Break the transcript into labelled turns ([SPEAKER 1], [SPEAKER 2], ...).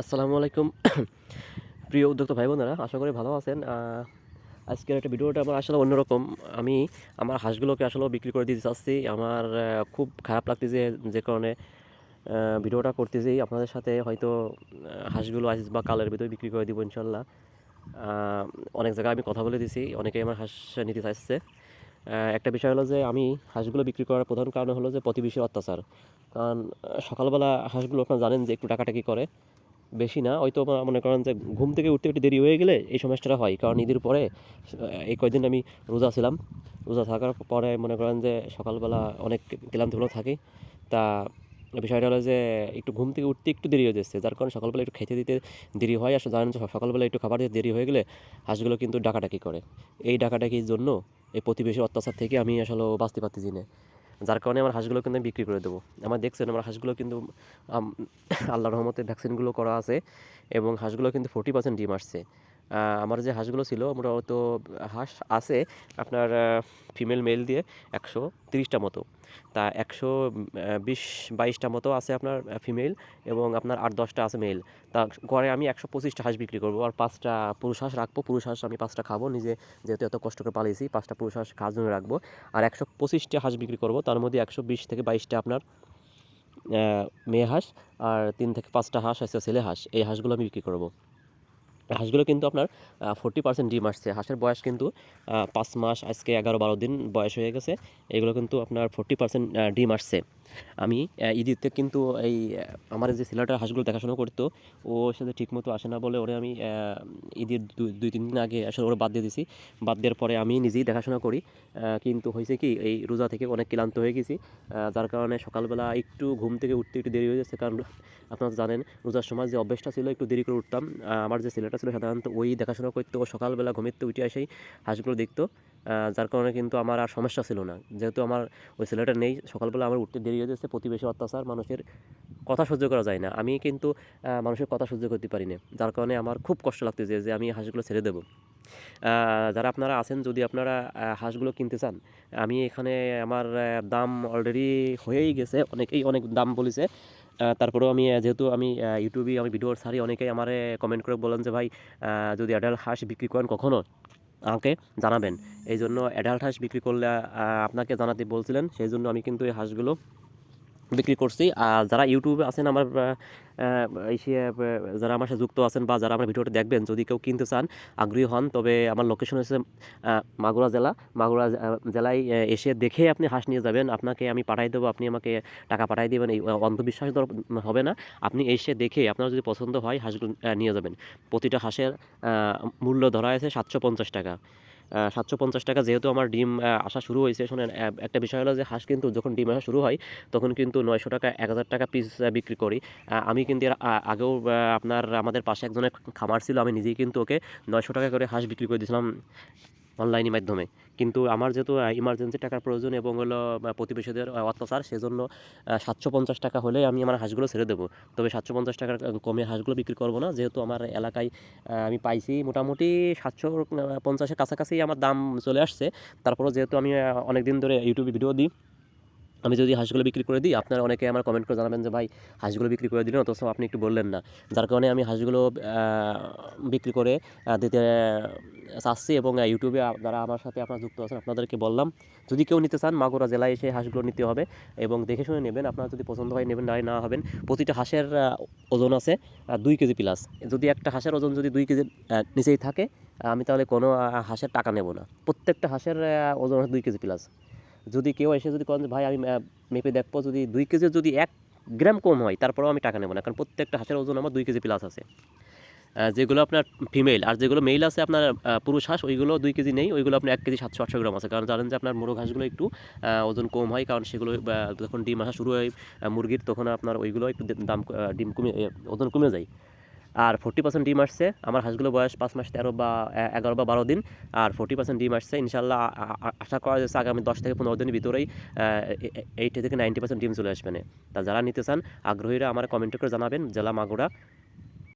[SPEAKER 1] আসসালামু আলাইকুম। প্রিয় উদ্যোক্তা ভাই বোনেরা আশা করি ভালো আছেন। আজকের একটা ভিডিওটা আমার আসলে অন্যরকম। আমি আমার হাঁসগুলোকে আসলে বিক্রি করে দিতে চাচ্ছি। আমার খুব খারাপ লাগতেছে যে কারণে ভিডিওটা করতেছি। আপনাদের সাথে হয়তো হাঁসগুলো আজ বা কালের ভিতরে বিক্রি করে দিব ইনশাল্লাহ অনেক জায়গায় আমি কথা বলে দিছি। অনেকেই আমার হাঁস নিতে চাইছে। একটা বিষয় হলো যে, আমি হাঁসগুলো বিক্রি করার প্রধান কারণ হলো যে, প্রতিবেশীর অত্যাচার। কারণ সকালবেলা হাঁসগুলো আপনারা জানেন যে, একটু টাকাটাকি করে। বেশি না, হয়তো মনে করেন যে ঘুম থেকে উঠতে একটু দেরি হয়ে গেলে এই সমস্যাটা হয়। কারণ ঈদের পরে, এই কয়দিন আমি রোজা ছিলাম। রোজা থাকার পরে মনে করেন যে সকালবেলা অনেক ক্লান্তিগুলো থাকে। তা বিষয়টা হলো যে একটু ঘুম থেকে উঠতে একটু দেরি হয়ে যাচ্ছে। যার কারণে সকালবেলা একটু খেতে দিতে দেরি হয়। আসলে জানেন সকালবেলা একটু খাবার দিতে দেরি হয়ে গেলে হাঁসগুলো কিন্তু ডাকাডাকি করে। এই ডাকাডাকির জন্য এই প্রতিবেশীর অত্যাচার থেকে আমি আসলে বাঁচতে পারতেছি না। যার কারণে আমার হাঁসগুলো কিন্তু আমি বিক্রি করে দেবো। আমার দেখছেন, আমার হাঁসগুলো কিন্তু আল্লাহ রহমতে ভ্যাকসিনগুলো করা আছে এবং হাঁসগুলো কিন্তু ফোর্টি পার্সেন্ট ডিম আসছে। আমার যে হাঁসগুলো ছিল আমরা তো হাঁস আছে আপনার ফিমেল মেল দিয়ে একশো তিরিশটা মতো। তা একশো বিশ, বাইশটা মতো আছে আপনার ফিমেল এবং আপনার আট, দশটা আছে মেল তা গড়ে আমি একশো পঁচিশটা হাঁস বিক্রি করব আর পাঁচটা পুরুষ হাঁস রাখব। পুরুষ হাঁস আমি পাঁচটা খাব, নিজে যেহেতু এত কষ্ট করে পালিয়েছি, পাঁচটা পুরুষ হাঁস খাওয়ার জন্য রাখব। আর একশো পঁচিশটা হাঁস বিক্রি করব, তার মধ্যে একশো বিশ থেকে বাইশটা আপনার মেয়ে হাঁস আর তিন থেকে পাঁচটা হাঁস আছে, ছেলে হাঁস। এই হাঁসগুলো আমি বিক্রি করব। হাঁসগুলো কিন্তু আপনার ফোর্টি পার্সেন্ট ডিম আসছে। হাঁসের বয়স কিন্তু পাঁচ মাস, আজকে এগারো বারো দিন বয়স হয়ে গেছে। এগুলো কিন্তু আপনার ফোর্টি পার্সেন্ট ডিম আসছে। আমি ঈদিতে কিন্তু এই আমার যে ছেলেটা হাঁসগুলো দেখাশোনা করতো, ও সাথে ঠিকমতো আসে না বলে ওরে আমি ঈদের দুই, তিন দিন আগে আসলে ওরা বাদ দিয়ে দিছি। বাদ দেওয়ার পরে আমি নিজেই দেখাশোনা করি। কিন্তু হয়েছে কি, এই রোজা থেকে অনেক ক্লান্ত হয়ে গেছি। যার কারণে সকালবেলা একটু ঘুম থেকে উঠতে একটু দেরি হয়ে যাচ্ছে কারণ, আপনারা জানেন, রোজার সময় যে অভ্যেসটা ছিল, একটু দেরি করে উঠতাম। আমার যে ছেলেটা ছিল সাধারণত ওই দেখাশোনা করতো ও সকালবেলা ঘুমেতে উঠে এসেই হাঁসগুলো দেখতো। যার কারণে কিন্তু আমার আর সমস্যা ছিল না। যেহেতু আমার ওই ছেলেটা নেই, সকালবেলা আমার উঠতে দেরি হয়ে প্রতিবেশী অত্যাচার, মানুষের কথা সহ্য করা যায় না। আমি কিন্তু মানুষের কথা সহ্য করতে পারি না। যার কারণে আমার খুব কষ্ট লাগতেছে যে আমি হাঁসগুলো ছেড়ে দেবো। যারা আপনারা আছেন, যদি আপনারা হাঁসগুলো কিনতে চান, আমি এখানে আমার দাম অলরেডি হয়েই গেছে, অনেকেই অনেক দাম বলেছে। তারপরেও আমি যেহেতু আমি ইউটিউবে আমি ভিডিও ছাড়ি, অনেকেই আমার কমেন্ট করে বলেন যে, ভাই যদি অ্যাডাল্ট হাঁস বিক্রি করেন কখনো? আমাকে জানাবেন। এই জন্য অ্যাডাল্ট হাঁস বিক্রি করলে আপনাকে জানাতে বলছিলেন সেই জন্য আমি কিন্তু এই হাঁসগুলো বিক্রি করছি। আর যারা ইউটিউবে আছেন আমার যারা আমার সাথে যুক্ত আছেন বা যারা আমার ভিডিওটা দেখবেন, যদি কেউ কিনতে চান, আগ্রহী হন, তবে আমার লোকেশন হচ্ছে মাগুরা জেলা। মাগুরা জেলায় এসে দেখে আপনি হাঁস নিয়ে যাবেন। আপনাকে আমি পাঠাই দেবো, আপনি আমাকে টাকা পাঠাই দেবেন। এই অন্ধবিশ্বাস হবে না। আপনি এসে দেখে আপনার যদি পছন্দ হয়, হাঁসগুলো নিয়ে যাবেন। প্রতিটা হাঁসের মূল্য ধরা আছে সাতশো পঞ্চাশ টাকা। সাতশো পঞ্চাশ টাকা যেহেতু আমার ডিম আসা শুরু হয়েছে। শোনেন একটা বিষয় হলো যে হাঁস কিন্তু যখন ডিম আসা শুরু হয়, তখন কিন্তু নয়শো টাকা, এক হাজার টাকা পিস বিক্রি করি। আমি কিন্তু এর আগেও আপনার আমাদের পাশে একজনের খামার ছিল, আমি নিজেই কিন্তু ওকে নয়শো টাকা করে হাঁস বিক্রি করে দিয়েছিলাম। অনলাইনের মাধ্যমে। কিন্তু আমার যেহেতু ইমার্জেন্সি টাকার প্রয়োজন এবং হলো প্রতিবেশীদের অত্যাচার, সেজন্য সাতশো পঞ্চাশ টাকা হলে আমি আমার হাঁসগুলো ছেড়ে দেবো। তবে সাতশো পঞ্চাশ টাকার কমে হাঁসগুলো বিক্রি করব না। যেহেতু আমার এলাকায় আমি পাইছি মোটামুটি সাতশো পঞ্চাশের কাছাকাছি আমার দাম চলে আসছে। তারপরেও যেহেতু আমি অনেক দিন ধরে ইউটিউবে ভিডিও দিই আমি যদি হাঁসগুলো বিক্রি করে দিই আপনারা অনেকে আমার কমেন্ট করে জানাবেন যে ভাই হাঁসগুলো বিক্রি করে দিলেন অথচ আপনি একটু বললেন না। যার কারণে আমি হাঁসগুলো বিক্রি করে দিতে চাচ্ছি এবং ইউটিউবে যারা আমার সাথে আপনারা যুক্ত আছেন আপনাদেরকে বললাম যদি কেউ নিতে চান মাগুরা জেলায় এসে হাঁসগুলো নিতে হবে এবং দেখে শুনে নেবেন। আপনারা যদি পছন্দ হয় নেবেন না না হবেন প্রতিটা হাঁসের ওজন আছে দুই কেজি প্লাস যদি একটা হাঁসের ওজন যদি দুই আহ, নিচেই থাকে আমি তাহলে কোনো হাঁসের টাকা নেব না। প্রত্যেকটা হাঁসের ওজন দুই কেজি প্লাস যদি কেউ এসে যদি করেন ভাই, আমি মেপে দেখব যদি দুই কেজির যদি এক গ্রাম কম হয়, তারপরেও আমি টাকা নেব না। কারণ প্রত্যেকটা হাঁসের ওজন আমার দুই কেজি প্লাস আছে। যেগুলো আপনার ফিমেল আর যেগুলো মেল আছে আপনার পুরুষ হাঁস, ওইগুলো দুই কেজি নেই, ওইগুলো আপনার এক কেজি সাতশো, আটশো গ্রাম আছে। কারণ জানেন যে আপনার মোরগ হাঁসগুলো একটু ওজন কম হয়, কারণ সেগুলো যখন ডিম আসা শুরু হয় মুরগির, তখন আপনার ওইগুলো একটু দাম ডিম কমে ওজন কমে যায়। আর ফোর্টি পার্সেন্ট ডিম আসছে। আমার হাঁসগুলো বয়স পাঁচ মাস তেরো বা এগারো বা বারো দিন। আর ফোর্টি পার্সেন্ট ডিম আসছে। ইনশাল্লাহ আশা করা যাচ্ছে আগামী দশ থেকে পনেরো দিনের ভিতরেই এইটি থেকে নাইনটি পার্সেন্ট ডিম চলে আসবে না তা যারা নিতে চান, আগ্রহীরা আমার কমেন্ট করে জানাবেন, জেলা মাগুরা।